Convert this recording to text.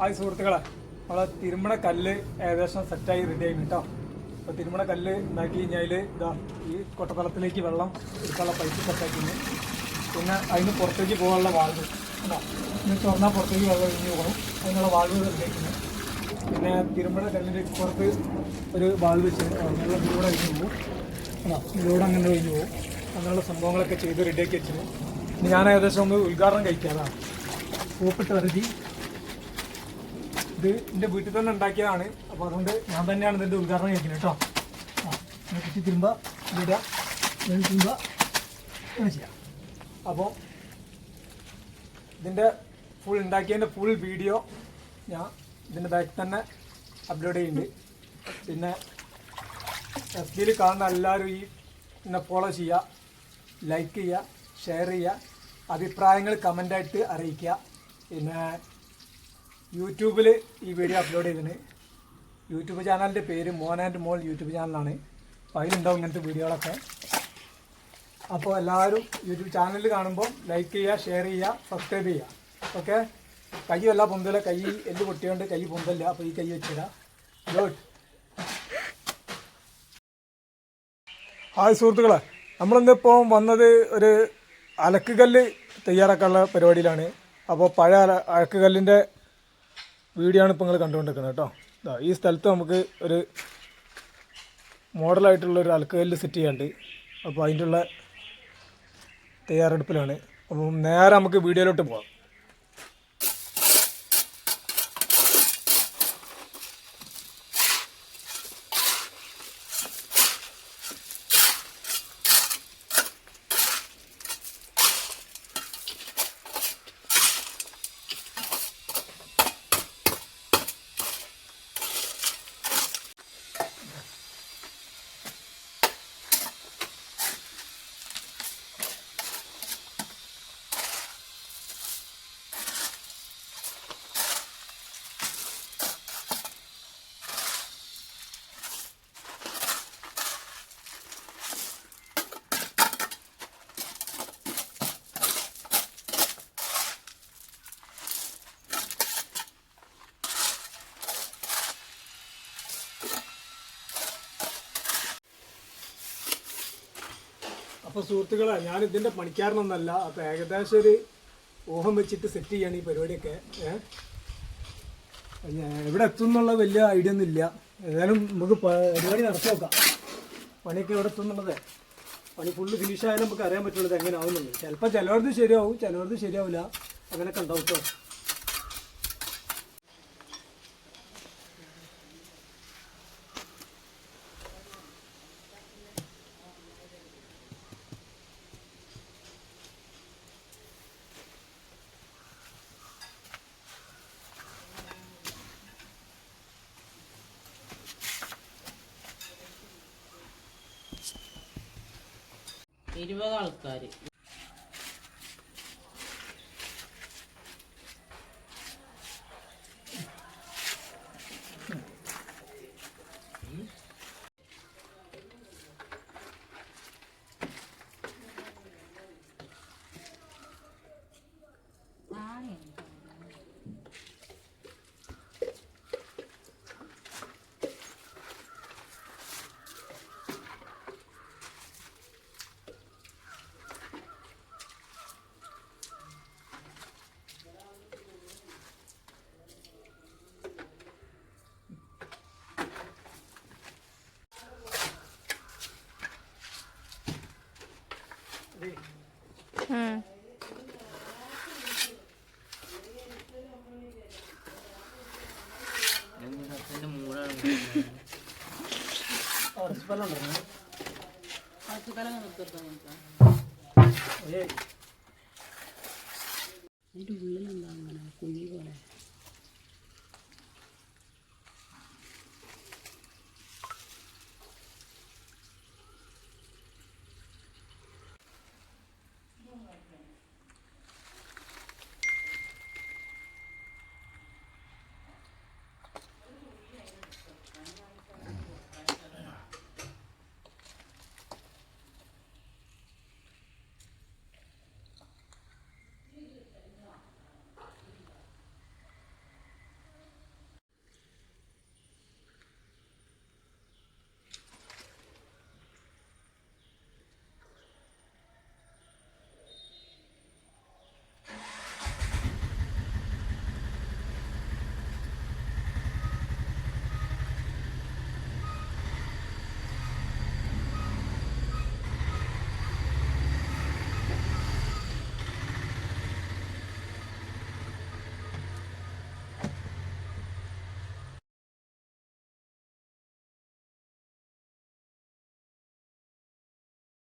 Hi സുഹൃത്തുക്കളെ. നമ്മളെ തിരുമണ കല്ല് ഏകദേശം സെറ്റായി റെഡി ആയി കേട്ടോ അപ്പോൾ തിരുമണ കല്ല് ഉണ്ടാക്കി കഴിഞ്ഞാൽ ഇതാ ഈ കൊട്ടത്തലത്തിലേക്ക് വെള്ളം എടുക്കാനുള്ള പൈപ്പ് സെറ്റാക്കുന്നു പിന്നെ അതിന് പുറത്തേക്ക് പോകാനുള്ള വാൾവ് ഉണ്ടോ ഇനി തുറന്നാൽ പുറത്തേക്ക് വെള്ളം ഇഞ്ഞു പോകണം. അതിനുള്ള വാൾവ് റെഡിയാക്കുന്നു പിന്നെ തിരുമണ കല്ലിന്റെ പുറത്ത് ഒരു വാൾവ് വെച്ച് വെള്ളം ഇതിലൂടെ ഒഴിഞ്ഞ് പോകും. ഉണ്ടോ ഇതിലൂടെ അങ്ങനെ ഒഴിഞ്ഞ് പോകും. അങ്ങനെയുള്ള സംഭവങ്ങളൊക്കെ ചെയ്ത് റെഡിയാക്കി വെച്ചിരുന്നു ഞാൻ ഏകദേശം ഒന്ന് ഉദ്ഘാടനം കഴിക്കാതാണ് പൂപ്പിട്ട് വരതി. ഇത് എന്റെ വീട്ടിൽ തന്നെ ഉണ്ടാക്കിയതാണ്. അപ്പോൾ അതുകൊണ്ട് ഞാൻ തന്നെയാണ് ഇതിന്റെ ഉദ്ഘാടനം കഴിക്കുന്നത് കേട്ടോ. ആ കുത്തി തിരുമ്പ തിരുമ്പ ഇങ്ങനെ ചെയ്യാം. അപ്പോൾ ഇതിന്റെ ഫുൾ ഉണ്ടാക്കിയതിന്റെ ഫുൾ വീഡിയോ ഞാൻ ഇതിന്റെ ബാക്കിൽ തന്നെ അപ്ലോഡ് ചെയ്യുന്നുണ്ട്. പിന്നെ എഫ് ബിയിൽ കാണുന്ന എല്ലാവരും ഈ എന്നെ ഫോളോ ചെയ്യുക ലൈക്ക് ചെയ്യുക ഷെയർ ചെയ്യുക അഭിപ്രായങ്ങൾ കമന്റായിട്ട് അറിയിക്കുക. പിന്നെ യൂട്യൂബിൽ ഈ വീഡിയോ അപ്ലോഡ് ചെയ്തിന്. യൂട്യൂബ് ചാനലിന്റെ പേര് മോൻ ആൻഡ് മോൾ യൂട്യൂബ് ചാനലാണ്. അപ്പോൾ അതിലുണ്ടാവും ഇങ്ങനത്തെ വീഡിയോകളൊക്കെ. അപ്പോൾ എല്ലാവരും യൂട്യൂബ് ചാനൽ കാണുമ്പോൾ ലൈക്ക് ചെയ്യുക ഷെയർ ചെയ്യുക സബ്സ്ക്രൈബ് ചെയ്യുക. ഓക്കെ? കൈ വല്ല പൊന്തല. കൈ എല്ല് പൊട്ടിയോണ്ട് കൈ പൊന്തല്ല. അപ്പോൾ ഈ കൈ വെച്ചിടാം. ഗുഡ് ഹായ് സുഹൃത്തുക്കളെ. നമ്മളിന്നിപ്പോൾ വന്നത് ഒരു അലക്കുകല്ല് തയ്യാറാക്കാനുള്ള പരിപാടിയിലാണ്. അപ്പോൾ പഴയ അല അലക്കുകല്ലിന്റെ വീഡിയോ ആണ് ഇപ്പോൾ നിങ്ങൾ കണ്ടുകൊണ്ടിരിക്കുന്നത് കേട്ടോ. ഈ സ്ഥലത്ത് നമുക്ക് ഒരു മോഡലായിട്ടുള്ള ഒരു അലക്കുകല്ല് സെറ്റ് ചെയ്യാണ്ട് അപ്പോൾ അതിന്റെ ഉള്ള തയ്യാറെടുപ്പിലാണ്. അപ്പം നേരെ നമുക്ക് വീഡിയോയിലോട്ട് പോകാം അപ്പോൾ സുഹൃത്തുക്കളെ ഞാൻ ഇതിന്റെ പണിക്കാരനൊന്നല്ല. അപ്പോൾ ഏകദേശം ഒരു ഊഹം വെച്ചിട്ട് സെറ്റ് ചെയ്യാണ് ഈ പരിപാടിയൊക്കെ. എവിടെ എത്തും എന്നുള്ള വലിയ ഐഡിയ ഒന്നും ഇല്ല. ഏതായാലും നമുക്ക് പരിപാടി നടത്തി നോക്കാം. പണിയൊക്കെ എവിടെ എത്തും എന്നുള്ളത്. പണി ഫുള്ള് ഫിനിഷ് ആയാലും നമുക്ക് അറിയാൻ പറ്റുള്ളത് എങ്ങനെ ആവുന്നുണ്ട് ചിലപ്പോൾ ചിലവർക്ക് ശരിയാവും ചിലവർക്ക് ശരിയാവില്ല. അങ്ങനെയൊക്കെ ഉണ്ടാവും കേട്ടോ ഇരുപത് ആൾക്കാര്. ಇದು ಉಳ್ಳ ನಂಗೆ ಕುಯ್ಯೋಣ